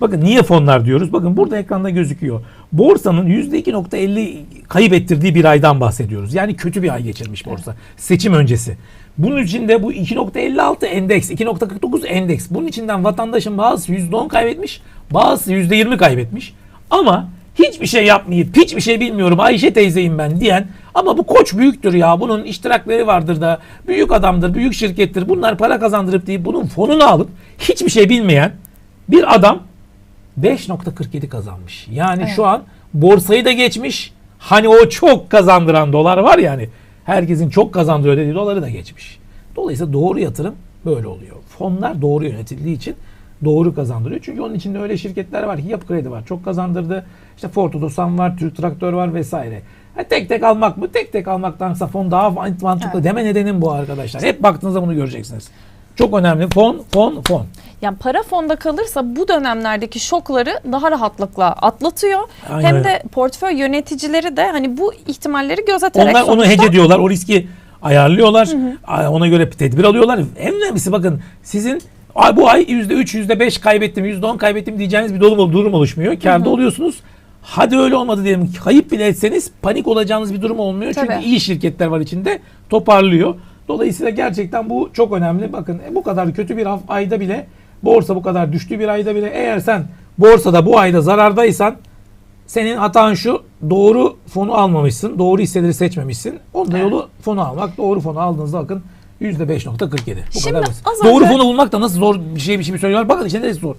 Bakın niye fonlar diyoruz? Bakın burada ekranda gözüküyor. Borsanın %2.50 kayıp ettirdiği bir aydan bahsediyoruz. Yani kötü bir ay geçirmiş borsa. Seçim öncesi. Bunun içinde bu 2.56 endeks, 2.49 endeks. Bunun içinden vatandaşın bazısı %10 kaybetmiş, bazısı %20 kaybetmiş. Ama hiçbir şey yapmayıp, hiçbir şey bilmiyorum Ayşe teyzeyim ben diyen ama bu koç büyüktür ya bunun iştirakleri vardır da büyük adamdır, büyük şirkettir bunlar para kazandırıp deyip bunun fonunu alıp hiçbir şey bilmeyen bir adam 5.47 kazanmış. Yani Evet. şu an borsayı da geçmiş. Hani o çok kazandıran dolar var yani. Herkesin çok kazandırıyor dediği doları da geçmiş. Dolayısıyla doğru yatırım böyle oluyor. Fonlar doğru yönetildiği için doğru kazandırıyor. Çünkü onun içinde öyle şirketler var ki Yapı Kredi var. Çok kazandırdı. İşte Ford Otosan var, Türk Traktör var vesaire. Ha, tek tek almak mı? Tek tek almaktansa fon daha mantıklı Evet. deme nedenim bu arkadaşlar. Hep baktığınızda bunu göreceksiniz. Çok önemli. Fon, fon, fon. Yani para fonda kalırsa bu dönemlerdeki şokları daha rahatlıkla atlatıyor. Aynen Hem de portföy yöneticileri de hani bu ihtimalleri gözeterek Onlar onu sonuçta- hece ediyorlar. O riski ayarlıyorlar. Ona göre tedbir alıyorlar. En önemlisi bakın sizin "Ay, bu ay %3, %5 kaybettim, %10 kaybettim diyeceğiniz bir durum, durum oluşmuyor. Kârda oluyorsunuz. Hadi öyle olmadı diyelim. Kayıp bile etseniz panik olacağınız bir durum olmuyor. Çünkü Tabii. iyi şirketler var içinde. Toparlıyor. Dolayısıyla gerçekten bu çok önemli. Bakın e, bu kadar kötü bir ayda bile borsa bu kadar düştüğü bir ayda bile eğer sen borsada bu ayda zarardaysan senin hatan şu doğru fonu almamışsın. Doğru hisseleri seçmemişsin. Onda Evet. yolu fonu almak. Doğru fonu aldığınızda bakın %5.47. Bu Şimdi kadar basit. Doğru önce- fonu bulmak da nasıl zor bir şey bir şey söylüyorlar. Bakın işte neresi zor.